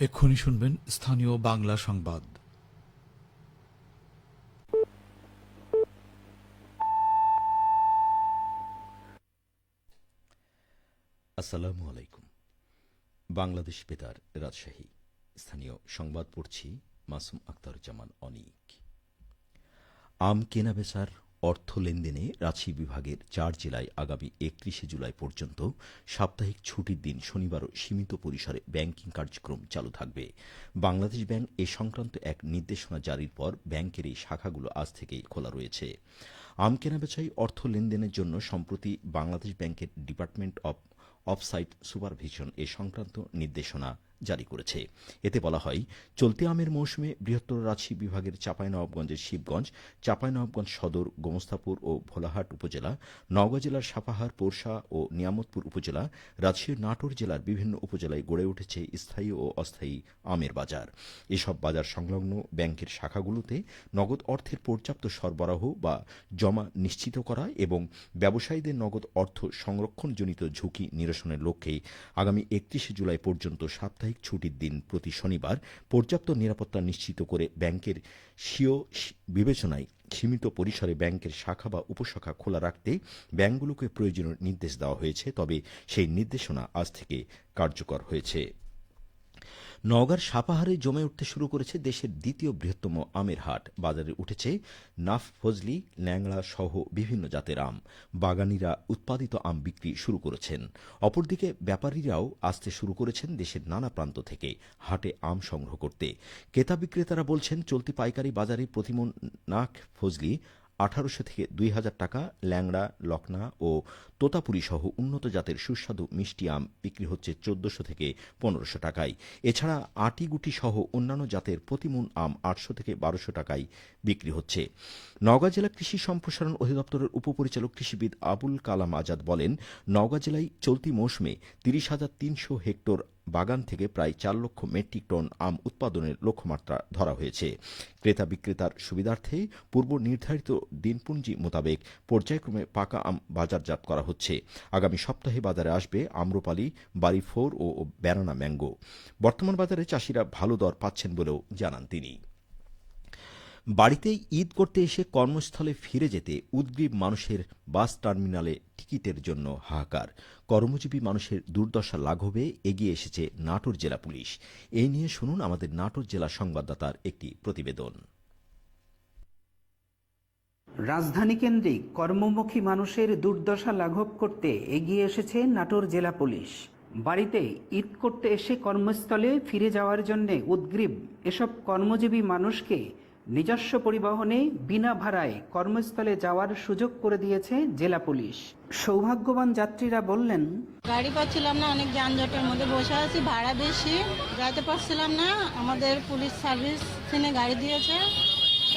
এক্ষুনি শুনবেন স্থানীয় বাংলা সংবাদ। আসসালামু আলাইকুম। বাংলাদেশ বেতার রাজশাহী। স্থানীয় সংবাদ পড়ছি মাসুম আক্তারুজ্জামান অনিক। আম কেনাবেচার অর্থ লেনদেনে রাজশাহী বিভাগের চার জেলায় আগামী একত্রিশে জুলাই পর্যন্ত সাপ্তাহিক ছুটির দিন শনিবারও সীমিত পরিসরে ব্যাংকিং কার্যক্রম চালু থাকবে। বাংলাদেশ ব্যাংক এ সংক্রান্ত এক নির্দেশনা জারির পর ব্যাংকের এই শাখাগুলো আজ থেকেই খোলা রয়েছে। আম কেনাবেচায় অর্থ লেনদেনের জন্য সম্প্রতি বাংলাদেশ ব্যাংকের ডিপার্টমেন্ট অব অফসাইট সুপারভিশন এ সংক্রান্ত নির্দেশনা জারি করেছে। এতে বলা হয়, চলতি আমের মৌসুমে বৃহত্তর রাজশাহী বিভাগের চাঁপাইনবাবগঞ্জের শিবগঞ্জ, চাঁপাইনবাবগঞ্জ সদর, গোমস্তাপুর ও ভোলাহাট উপজেলা, নওগাঁ জেলার সাপাহার, পোরশা ও নিয়ামতপুর উপজেলা রাজশাহীর নাটোর জেলার বিভিন্ন উপজেলায় গড়ে উঠেছে স্থায়ী ও অস্থায়ী আমের বাজার। এসব বাজার সংলগ্ন ব্যাংকের শাখাগুলোতে নগদ অর্থের পর্যাপ্ত সরবরাহ বা জমা নিশ্চিত করা এবং ব্যবসায়ীদের নগদ অর্থ সংরক্ষণজনিত ঝুঁকি নিরসনের লক্ষ্যে আগামী একত্রিশে জুলাই পর্যন্ত সাপ্তাহিক ছুটির দিন প্রতি শনিবার পর্যাপ্ত নিরাপত্তা নিশ্চিত করে ব্যাংকের স্বীয় বিবেচনায় সীমিত পরিসরে ব্যাংকের শাখা বা উপশাখা খোলা রাখতে ব্যাংকগুলোকে প্রয়োজনীয় নির্দেশ দেওয়া হয়েছে, তবে সেই নির্দেশনা আজ থেকে কার্যকর হয়েছে। নওগাঁর সাপাহারে জমে উঠতে শুরু করেছে দেশের দ্বিতীয় বৃহত্তম আমের হাট। বাজারে উঠেছে নাফ, ফজলি, ল্যাংড়া সহ বিভিন্ন জাতের আম। বাগানিরা উৎপাদিত আম বিক্রি শুরু করেছেন। অপরদিকে ব্যাপারীরাও আসতে শুরু করেছেন দেশের নানা প্রান্ত থেকে হাটে আম সংগ্রহ করতে। ক্রেতা বিক্রেতারা বলছেন, চলতি পাইকারি বাজারে প্রতিমন নাক ফজলি আঠারোশো থেকে দুই হাজার টাকা, ল্যাংড়া লকনা ও তোতাপুরি সহ উন্নত জাতের সুস্বাদু মিষ্টি আম বিক্রি হচ্ছে চোদ্দশো থেকে পনেরোশো টাকায়। এছাড়া আটিগুটি সহ অন্যান্য জাতের প্রতিমূন আম আটশো থেকে বারোশো টাকায় বিক্রি হচ্ছে। নওগাঁ জেলা কৃষি সম্প্রসারণ অধিদপ্তরের উপপরিচালক কৃষিবিদ আবুল কালাম আজাদ বলেন, নওগাঁ জেলায় চলতি মৌসুমে তিরিশ হাজার তিনশো হেক্টর বাগান থেকে প্রায় চার লক্ষ মেট্রিক টন আম উৎপাদনের লক্ষ্যমাত্রা ধরা হয়েছে। ক্রেতা বিক্রেতার সুবিধার্থে পূর্ব নির্ধারিত দিনপুঞ্জি মোতাবেক পর্যায়ক্রমে পাকা আম বাজারজাত করা হচ্ছে। আগামী সপ্তাহে বাজারে আসবে আম্রপালি বাড়ি ফোর ও ব্যানানা ম্যাঙ্গো। বর্তমান বাজারে চাষিরা ভালো দর পাচ্ছেন বলেও জানান তিনি। বাড়িতেই ঈদ করতে এসে কর্মস্থলে ফিরে যেতে উদ্গ্রীব মানুষের বাস টার্মিনালে টিকিটের জন্য হাহাকার। কর্মজীবী মানুষের দুর্দশা লাঘবে, এগিয়ে এসেছে নাটোর জেলা পুলিশ। এই নিয়ে শুনুন আমাদের নাটোর জেলা সংবাদদাতার একটি প্রতিবেদন। রাজধানী কেন্দ্রিক কর্মমুখী মানুষের দুর্দশা লাঘব করতে এগিয়ে এসেছে নাটোর জেলা পুলিশ। বাড়িতে ঈদ করতে এসে কর্মস্থলে ফিরে যাওয়ার জন্য উদ্গ্রীব এসব কর্মজীবী মানুষকে নিজস্ব পরিবহনে বিনা ভাড়ায় কর্মস্থলে যাওয়ার সুযোগ করে দিয়েছে জেলা পুলিশ। সৌভাগ্যবান যাত্রীরা বললেন, গাড়ি পাচ্ছিলাম না, অনেক যানজটের মধ্যে বসে আছি, ভাড়া বেশি, যাইতে পারছিলাম না। আমাদের পুলিশ সার্ভিস গাড়ি দিয়েছে,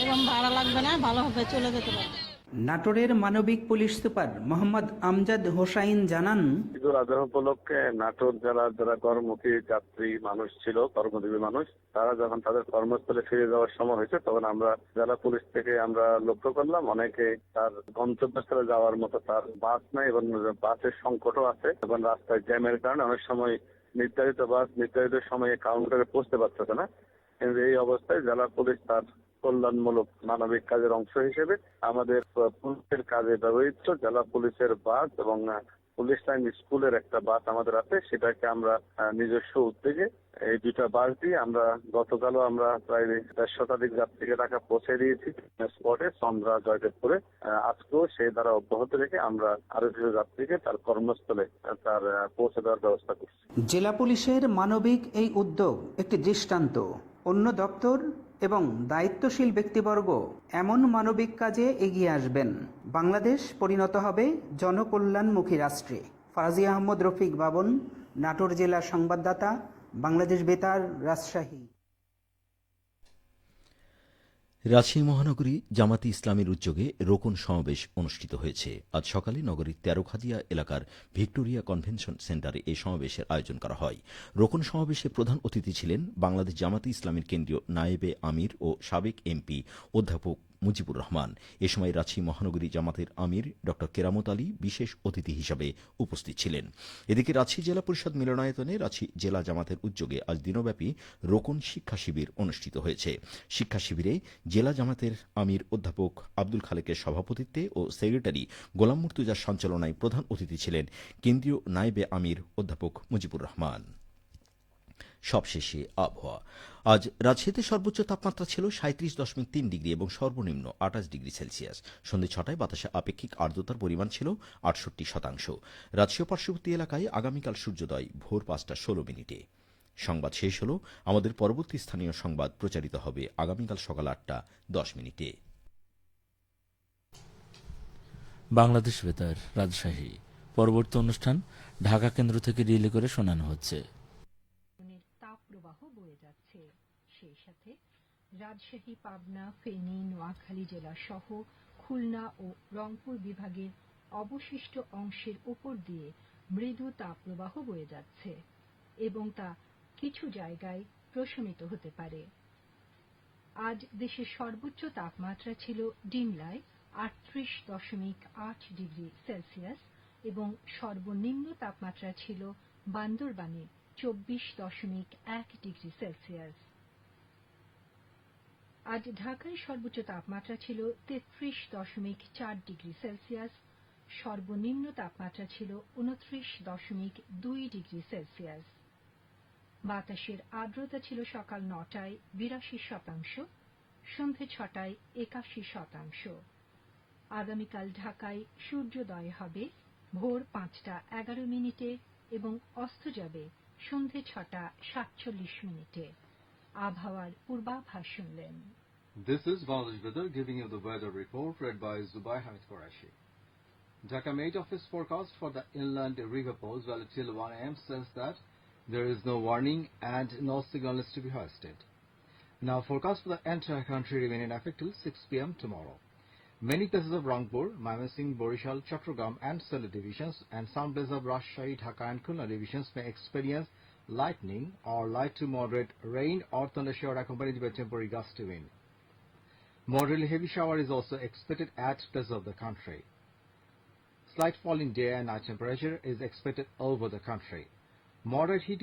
এবং ভাড়া লাগবে না ভালোভাবে চলে যেতে পারবে। নাটোরের মানবিক পুলিশ সুপার মোহাম্মদ আমজাদ হোসাইন জানান ঈদুল আজহা উপলক্ষে নাটোর জেলার যারা কর্মমুখী যাত্রী মানুষ ছিল, কর্মজীবী মানুষ, তারা যখন তাদের কর্মস্থলে ফিরে যাওয়ার সময় হয়েছে, তখন আমরা জেলা পুলিশ থেকে আমরা লক্ষ্য করলাম, অনেকে তার গন্তব্যস্থলে যাওয়ার মতো তার বাস নাই এবং বাসের সংকটও আছে এবং রাস্তায় জ্যামের কারণে অনেক সময় নির্ধারিত বাস নির্ধারিত সময়ে কাউন্টারে পৌঁছতে পারতেছে না। কিন্তু এই অবস্থায় জেলা পুলিশ তার কল্যাণমূলক মানবিক কাজের অংশ হিসেবে আমাদের পুলিশের কাজে ব্যবহৃত, জেলা পুলিশের বাস এবং পুলিশ লাইন স্কুলের একটা বাস আমাদের আছে। সেটাকে আমরা নিজস্ব উদ্যোগে এই দুটা বাস দিয়ে আমরা গতকালও আমরা প্রায় দেড় শতাধিক যাত্রীকে টাকা পৌঁছে দিয়েছি স্পটে, চন্দ্রা, জয়দেবপুরে। আজকেও সেই দ্বারা অব্যাহত রেখে আমরা আরও কিছু যাত্রীকে তার কর্মস্থলে তার পৌঁছে দেওয়ার ব্যবস্থা করছি। জেলা পুলিশের মানবিক এই উদ্যোগ একটি দৃষ্টান্ত। অন্য দপ্তর এবং দায়িত্বশীল ব্যক্তিবর্গ এমন মানবিক কাজে এগিয়ে আসবেন। বাংলাদেশ পরিণত হবে জনকল্যাণমুখী রাষ্ট্রে। ফারাজি আহমদ রফিক বাবন, নাটোর জেলা সংবাদদাতা, বাংলাদেশ বেতার, রাজশাহী। রাজশাহী মহানগরী জামাতি ইসলামের উদ্যোগে রোকন সমাবেশ অনুষ্ঠিত হয়েছে। আজ সকালে নগরীর তেরোখাদিয়া এলাকার ভিক্টোরিয়া কনভেনশন সেন্টারে এই সমাবেশের আয়োজন করা হয়। রোকন সমাবেশে প্রধান অতিথি ছিলেন বাংলাদেশ জামাতি ইসলামের কেন্দ্রীয় নায়েবে আমির ও সাবেক এমপি অধ্যাপক মুজিবুর রহমান। এ সময় রাঁচি মহানগরী জামাতের আমির ড. কেরামত আলী বিশেষ অতিথি হিসাবে উপস্থিত ছিলেন। এদিকে রাঁচি জেলা পরিষদ মিলনায়তনে রাঁচি জেলা জামাতের উদ্যোগে আজ দিনব্যাপী রোকন শিক্ষা শিবির অনুষ্ঠিত হয়েছে। শিক্ষা শিবিরে জেলা জামাতের আমির অধ্যাপক আব্দুল খালেকের সভাপতিত্বে ও সেক্রেটারি গোলাম মুর্তুজার সঞ্চালনায় প্রধান অতিথি ছিলেন কেন্দ্রীয় নায়েবে আমির অধ্যাপক মুজিবুর রহমান। সবশেষে আবহাওয়া। আজ রাজশাহীতে সর্বোচ্চ তাপমাত্রা ছিল সাঁত্রিশ দশমিক তিন ডিগ্রি এবং সর্বনিম্ন আঠাশ ডিগ্রি সেলসিয়াস। সন্ধে ছটায় বাতাসে আপেক্ষিক আর্দ্রতার পরিমাণ ছিল আটষট্টি শতাংশ। রাজশাহী পার্শ্ববর্তী এলাকায় আগামীকাল সূর্যোদয়, ভোর পাঁচটা ষোলো মিনিটে। সংবাদ শেষ হল, আমাদের পরবর্তী স্থানীয় সংবাদ প্রচারিত হবে আগামীকাল সকাল আটটা দশ মিনিটে। বাংলাদেশ বেতার রাজশাহী। পরবর্তী অনুষ্ঠান ঢাকা কেন্দ্র থেকে রিলে করে শোনানো হচ্ছে। যাচ্ছে। সেই সাথে রাজশাহী, পাবনা, ফেনী, নোয়াখালী জেলা সহ খুলনা ও রংপুর বিভাগের অবশিষ্ট অংশের উপর দিয়ে মৃদু তাপপ্রবাহ বয়ে যাচ্ছে এবং তা কিছু জায়গায় প্রশমিত হতে পারে। আজ দেশের সর্বোচ্চ তাপমাত্রা ছিল ডিমলায় আটত্রিশ দশমিক আট ডিগ্রি সেলসিয়াস এবং সর্বনিম্ন তাপমাত্রা ছিল বান্দরবানে চব্বিশ দশমিক এক ডিগ্রি সেলসিয়াস। আজ ঢাকায় সর্বোচ্চ তাপমাত্রা ছিল তেত্রিশ দশমিক চার ডিগ্রি সেলসিয়াস। সর্বনিম্ন তাপমাত্রা ছিল উনত্রিশ দশমিক দুই ডিগ্রি সেলসিয়াস। বাতাসের আর্দ্রতা ছিল সকাল নটায় বিরাশি শতাংশ, সন্ধে ছটায় একাশি শতাংশ। আগামীকাল ঢাকায় সূর্যোদয় হবে, ভোর পাঁচটা এগারো মিনিটে এবং অস্ত যাবে সন্ধে ছটা সাতচল্লিশ মিনিটে আবহাওয়ার পূর্বাভাস শুনলেন This is Bangladesh Weather giving you the weather report read by Zubai Hamid Qureshi. Dhaka Met Office forecast for the inland river pose valid till 1 am says that there is no warning and no signal is to be hoisted. Now forecast for the entire country remaining effect till 6 pm tomorrow. Many places of Rangpur, Mymensingh, Borishal, Chattogram and Sylhet divisions and some places of Rajshahi, Dhaka and Khulna divisions may experience lightning or light to moderate rain or thunder shower accompanied by temporary gusty wind. Moderately heavy shower is also expected at places of the country. Slight fall in day and night temperature is expected over the country. Moderate heat